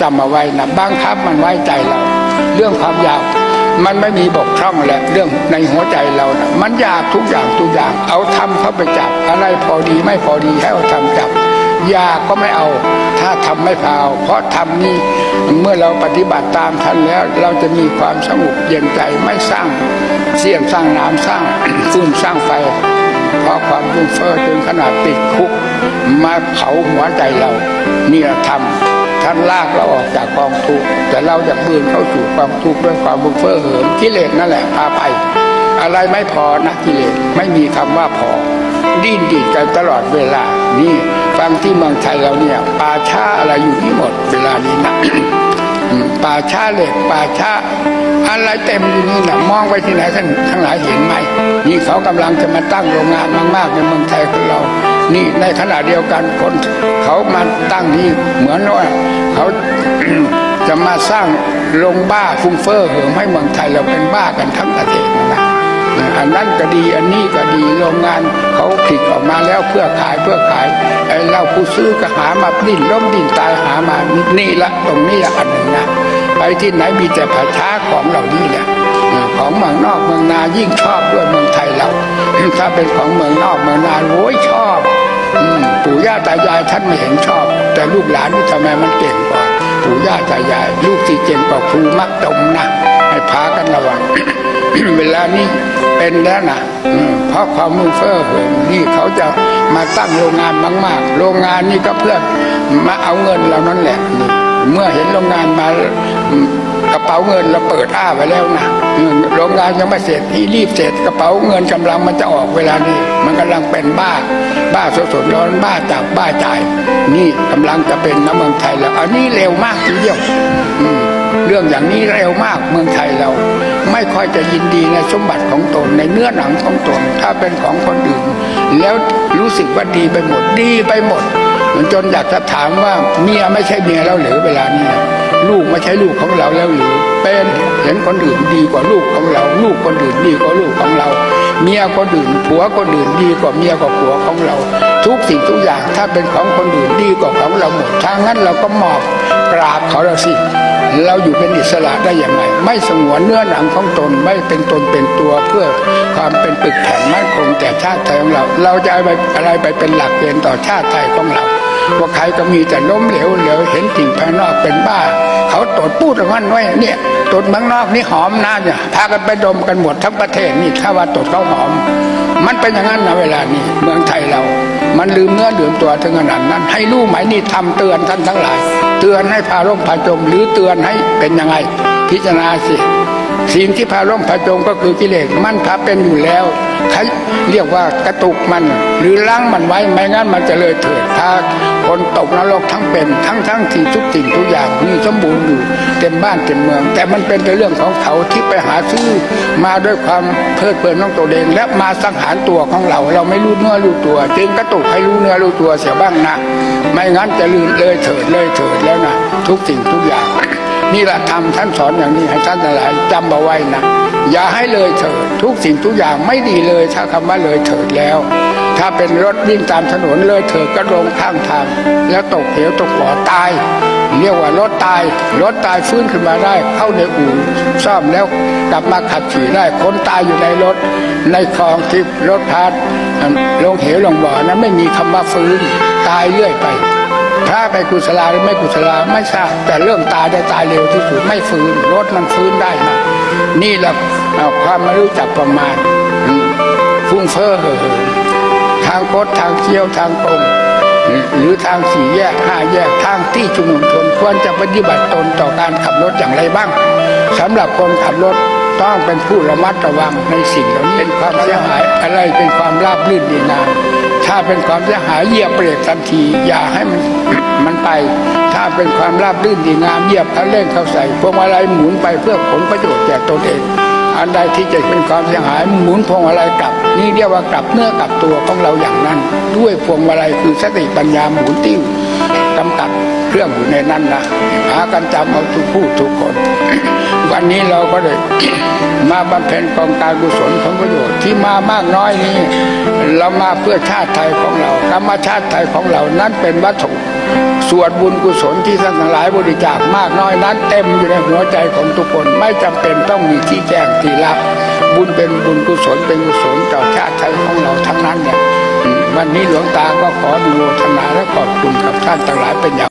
จำเอาไว้นะบังคับมันไว้ใจเรา เรื่องความอยากมันไม่มีบกพร่องแหละเรื่องในหัวใจเรานะมันอยากทุกอย่างทุกอย่าง เอาทำเข้าไปจับ อะไรพอดีไม่พอดีให้เอาทำจับอยากก็ไม่เอา ถ้าทำไม่พาเอาเพราะทำนี่เมื่อเราปฏิบัติตามท่านแล้ว เราจะมีความสงบเย็นใจไม่สร้างเสี่ยมสร้างน้ำสร้างฟืนสร้างไฟ เพราะความรุ่งเฟ้อจนขนาดติดคุก มาเผาหัวใจเราเนี่เราทำ ท่านลากเราออกจากกองทุกข์แต่เราจะบืนเข้าสู่ความทุกข์ด้วยความรุ่งเฟ้อเหิมกิเลสนั่นแหละพาไป อะไรไม่พอนะกิเลสไม่มีคำว่าพอ ดิ้นดีดกันตลอดเวลานี่ฟังที่เมืองไทยเราเนี่ยป่าช้าอะไรอยู่ที่หมดเวลานี้นะป่าช้าเหล็กป่าช้าอะไรเต็มอยู่นี่นะมองไปที่ไหนท่านทั้งหลายเห็นไหมนี่เขากำลังจะมาตั้งโรงงานมากๆในเมืองไทยของเรา นี่ในขณะเดียวกันคนเขามาตั้งนี่เหมือนว่าเขาจะมาสร้างโรงบ้าฟุ้งเฟ้อเหิมให้เมืองไทยเราเป็นบ้ากันทั้งประเทศนะอันนั้นก็ดีอันนี้ก็ดีโรงงานเขาผลิตออกมาแล้วเพื่อขายเพื่อขายไอ้เราผู้ซื้อก็หามาดิ้นล้มดิ้นตายหามานี่ละตรงนี้ละอันหนึ่งนะไปที่ไหนมีแต่ผาช้าของเหล่านี้แหละ ของเมืองนอกเมืองนายิ่งชอบด้วยเมืองไทยเราถ้าเป็นของเมืองนอกเมืองนาโว้ยชอบปู่ย่าตายายท่านไม่เห็นชอบ แต่ลูกหลานนี่ทำไมมันเก่งกว่าปู่ย่าตายาย ลูกที่เก่งกว่าครูมักดมนะให้พากันระวังเวลานี้เป็นแล้วนะเพราะความมุ่งเฟ้อเหิมนี่เขาจะมาตั้งโรงงานมาก ๆ โรงงานนี่ก็เพื่อมาเอาเงินเรานั่นแหละ เมื่อเห็นโรงงานมา กระเป๋าเงินเราเปิดอ้าไว้แล้วนะโรงงานยังไม่เสร็จนี่รีบเสร็จกระเป๋าเงินกำลังมันจะออกเวลานี้ มันกำลังเป็นบ้า บ้าสดๆร้อนบ้าจับบ้าจ่าย นี่กำลังจะเป็นน้ำเมืองไทยแล้ว อันนี้เร็วมากทีเดียวเรื่องอย่างนี้เร็วมากเมืองไทยเรา ไม่ค่อยจะยินดีในสมบัติของตนในเนื้อหนังของตน ถ้าเป็นของคนอื่น แล้วรู้สึกว่าดีไปหมดดีไปหมด จนอยากจะถามว่าเมียไม่ใช่เมียเราหรือเวลานี้ลูกไม่ใช่ลูกของเราแล้วหรือเป็นเห็นคนอื่นดีกว่าลูกของเรา ลูกคนอื่นดีกว่าลูกของเรา เมียคนอื่นผัวคนอื่นดีกว่าเมียกว่าผัวของเรา ทุกสิ่งทุกอย่างถ้าเป็นของคนอื่นดีกว่าของเราหมดทางนั้นเราก็มอบ กราบเขาเราสิ เราอยู่เป็นอิสระได้อย่างไร ไม่สงวนเนื้อหนังของตนไม่เป็นตนเป็นตัวเพื่อความเป็นปึกแผ่นมั่นคงแก่ชาติไทยของเรา เราจะเอาอะไรไปเป็นหลักเกณฑ์ต่อชาติไทยของเราว่าใครก็มีแต่ล้มเหลวเหลวเห็นสิ่งภายนอกเป็นบ้า เขาตดพูดกันไว้เนี่ยตดเมืองนอกนี่หอมนะเนี่ยพากันไปดมกันหมดทั้งประเทศนี่ถ้าว่าตดเขาหอม มันเป็นอย่างนั้นนะเวลานี้เมืองไทยเรา มันลืมเนื้อลืมตัวถึงขนาดนั้น ให้รู้ไหมนี่ทำเตือนท่านทั้งหลาย เตือนให้พาร่มพาจม หรือเตือนให้เป็นยังไง พิจารณาสิสิ่งที่พาร่มพาจมก็คือกิเลสมันพาเป็นอยู่แล้วใครเรียกว่ากระตุกมัน หรือล้างมันไว้ไม่งั้นมันจะเลยเถิดพาคนตกนรกทั้งเป็นทั้งทั้งที่ทุกสิ่งทุกอย่างมีสมบูรณ์อยู่ มบ้านเต็มเมือง แต่มันเป็นแต่เรื่องของเขาที่ไปหาซื้อมาด้วยความเพลิดเพลินของตัวเอง และมาสังหารตัวของเรา เราไม่รู้เนื้อรู้ตัวจึงกระตุกให้รู้เนื้อรู้ตัวเสียบ้างนะไม่งั้นจะลืมเลยเถิดเลยเถิดแล้วนะทุกสิ่งทุกอย่างนี่แหละธรรมท่านสอนอย่างนี้ให้ท่านหลายจำเอาไว้นะอย่าให้เลยเถิดทุกสิ่งทุกอย่างไม่ดีเลยถ้าคำว่าเลยเถิดแล้ว ถ้าเป็นรถวิ่งตามถนนเลยเถิดก็ลงข้างทาง แล้วตกเหวตกบ่อตาย เรียกว่ารถตาย รถตายฟื้นขึ้นมาได้ เข้าในอู่ซ่อมแล้วกลับมาขับขี่ได้คนตายอยู่ในรถ ในคลองที่รถพาดลงเหวลงบ่อนั้นไม่มีคำว่าฟื้นตายเรื่อยไปถ้าไปกุศลาหรือไม่กุศลาไม่ทราบแต่เรื่องตายได้ตายเร็วที่สุดไม่ฟื้นรถมันฟื้นได้นะนี่แหละความไม่รู้จักประมาณฟุ้งเฟ้อเห่อเหิม ทางคดทางเชี่ยวทางตรงหรือทางสี่แยกห้าแยกทางที่ชุมนุมชนควรจะปฏิบัติตนต่อการขับรถอย่างไรบ้างสำหรับคนขับรถต้องเป็นผู้ระมัดระวังในสิ่งเหล่านี้เป็นความเสียหายอะไรเป็นความราบรื่นดีงามถ้าเป็นความเสียหายเหยียบเบรกทันที อย่าให้มันมันไป ถ้าเป็นความราบรื่นดีงามเหยียบคันเร่งเข้าใส่พวงมาลัยหมุนไปเพื่อผลประโยชน์แก่ตนเอง อันใดที่จะเป็นความเสียหายหมุนพวงมาลัยกลับ นี่เรียกว่ากลับเนื้อกลับตัวของเราอย่างนั้น ด้วยพวงมาลัยคือสติปัญญาหมุนติ้วกำกับเครื่องอยู่ในนั้นนะหากันจำเอาทุกผู้ทุกคน วันนี้เราก็เลยมาบำเพ็ญกองการกุศลของประโยชน์ที่มามากน้อยนี้ เรามาเพื่อชาติไทยของเราธรรมชาติไทยของเรานั้นเป็นวัตถุ ส่วนบุญกุศลที่ท่านทั้งหลายบริจาคมากน้อยนั้น เต็มอยู่ในหัวใจของทุกคนไม่จำเป็นต้องมีที่แจ้งที่รับ บุญเป็นบุญกุศลเป็นกุศลต่อชาติไทยของเราทั้งนั้นเนี่ยวันนี้หลวงตาก็ขออนุโมทนาและขอบคุณกับท่านทั้งหลายเป็นอย่าง